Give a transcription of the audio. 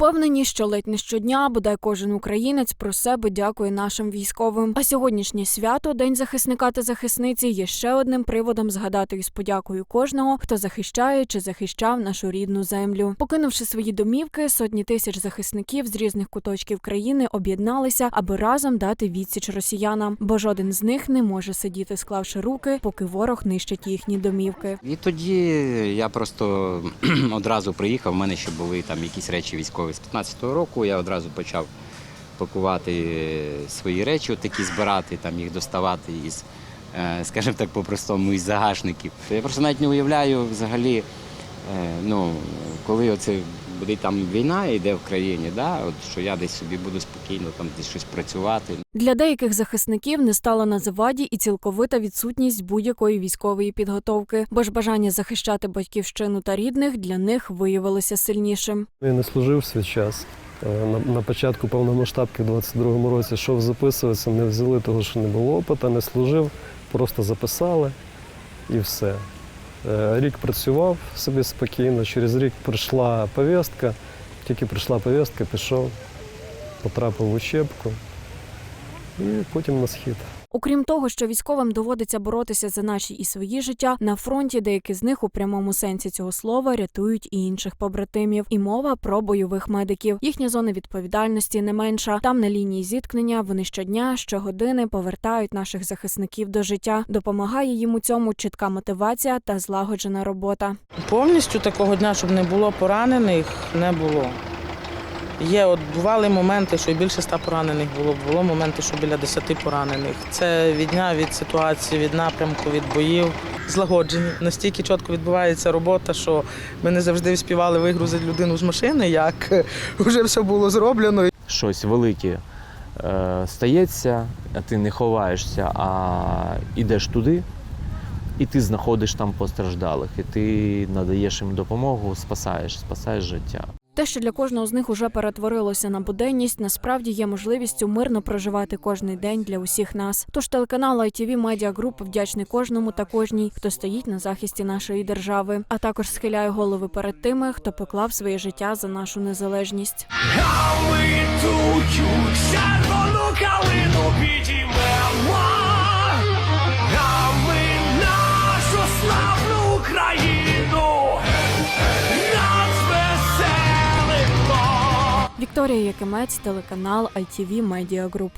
Впевнені, що ледь не щодня, бодай кожен українець про себе дякує нашим військовим. А сьогоднішнє свято, День захисника та захисниці, є ще одним приводом згадати із подякою кожного, хто захищає чи захищав нашу рідну землю. Покинувши свої домівки, сотні тисяч захисників з різних куточків країни об'єдналися, аби разом дати відсіч росіянам, бо жоден з них не може сидіти, склавши руки, поки ворог нищить їхні домівки. І тоді я просто одразу приїхав. У мене ще були там якісь речі військові з 15-го року. Я одразу почав пакувати свої речі, такі збирати, там їх доставати із, е, скажімо так, по-простому, із загашників. Я просто навіть не уявляю взагалі, е, ну, коли оце буде там війна йде в країні, да, от, що я десь собі буду спокійно там десь щось працювати. Для деяких захисників не стала на заваді і цілковита відсутність будь-якої військової підготовки, бо ж бажання захищати батьківщину та рідних для них виявилося сильнішим. Я не служив свій час. Е, На, на початку повномасштабки в 22-му році йшов записуватися, не взяли того, що не було опиту, не служив, просто записали і все. Е, Рік працював собі спокійно, через рік прийшла повістка, тільки прийшла повістка, пішов, потрапив в учебку і потім на схід. Окрім того, що військовим доводиться боротися за наші і свої життя, на фронті деякі з них у прямому сенсі цього слова рятують і інших побратимів. І мова про бойових медиків. Їхня зона відповідальності не менша. Там на лінії зіткнення вони щодня, щогодини повертають наших захисників до життя. Допомагає їм у цьому чітка мотивація та злагоджена робота. Повністю такого дня, щоб не було поранених, не було. Є, от бували моменти, що більше ста поранених було, було моменти, що біля десяти поранених. Це від дня, від ситуації, від напрямку, від боїв. Злагоджені. Настільки чітко відбувається робота, що ми не завжди вспівали вигрузити людину з машини, як вже все було зроблено. щось велике е, стається, а ти не ховаєшся, а йдеш туди, і ти знаходиш там постраждалих, і ти надаєш їм допомогу, спасаєш, спасаєш життя. Те, що для кожного з них уже перетворилося на буденність, насправді є можливістю мирно проживати кожний день для усіх нас. Тож телеканал ITV Media Group вдячний кожному та кожній, хто стоїть на захисті нашої держави, а також схиляє голови перед тими, хто поклав своє життя за нашу незалежність. А ми червону калину підіймемо, Вікторія Якимець, телеканал ITV Media Group.